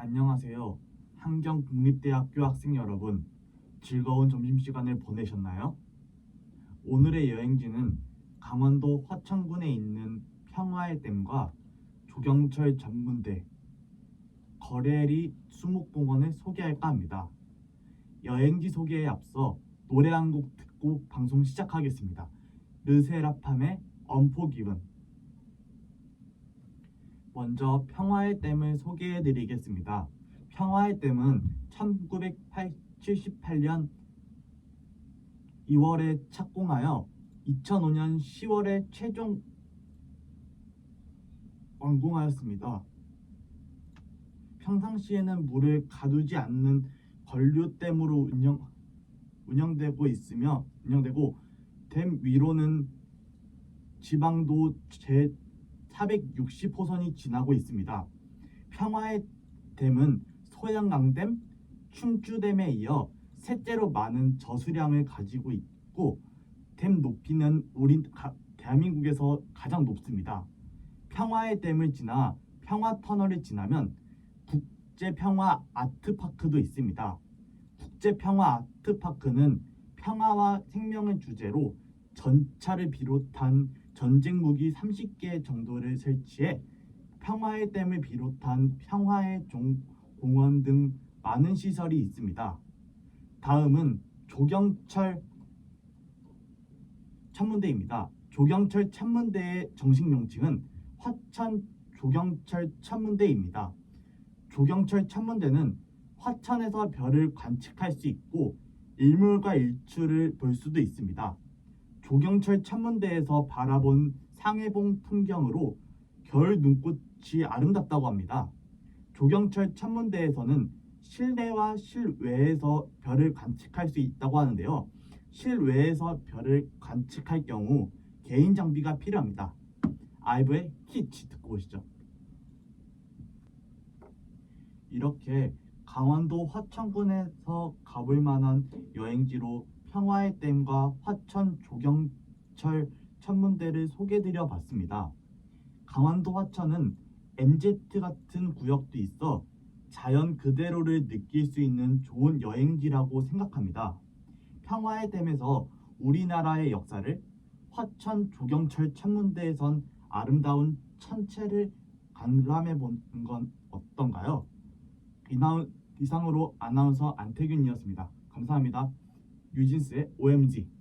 안녕하세요. 한경국립대학교 학생 여러분, 즐거운 점심시간을 보내셨나요? 오늘의 여행지는 강원도 화천군에 있는 평화의 댐과 조경철 전문대, 거래리 수목공원을 소개할까 합니다. 여행지 소개에 앞서 노래 한 곡 듣고 방송 시작하겠습니다. 르세라핌의 엄포기분 먼저 평화의 댐을 소개해 드리겠습니다. 평화의 댐은 1978년 2월에 착공하여 2005년 10월에 최종 완공하였습니다. 평상시에는 물을 가두지 않는 건류댐으로 운영, 운영되고 있으며 운영되고 댐 위로는 지방도 제 460호선이 지나고 있습니다. 평화의 댐은 소양강댐, 충주댐에 이어 셋째로 많은 저수량을 가지고 있고 댐 높이는 우리 가- 대한민국에서 가장 높습니다. 평화의 댐을 지나 평화 터널을 지나면 국제 평화 아트파크도 있습니다. 국제 평화 아트파크는 평화와 생명을 주제로 전차를 비롯한 전쟁 무기 30개 정도를 설치해 평화의 댐을 비롯한 평화의 종, 공원 등 많은 시설이 있습니다. 다음은 조경철 천문대입니다. 조경철 천문대의 정식 명칭은 화천 조경철 천문대입니다. 조경철 천문대는 화천에서 별을 관측할 수 있고 일몰과 일출을 볼 수도 있습니다. 조경철 천문대에서 바라본 상해봉 풍경으로 겨울 눈꽃이 아름답다고 합니다. 조경철 천문대에서는 실내와 실외에서 별을 관측할 수 있다고 하는데요. 실외에서 별을 관측할 경우 개인 장비가 필요합니다. 아이브의 키치 듣고 오시죠. 이렇게 강원도 화천군에서 가볼 만한 여행지로 평화의 댐과 화천 조경철 천문대를 소개드려 봤습니다. 강원도 화천은 MZ 같은 구역도 있어 자연 그대로를 느낄 수 있는 좋은 여행지라고 생각합니다. 평화의 댐에서 우리나라의 역사를 화천 조경철 천문대에선 아름다운 천체를 관람해 보는 건 어떤가요? 이상으로 아나운서 안태균이었습니다. 감사합니다. 뉴진스의 OMG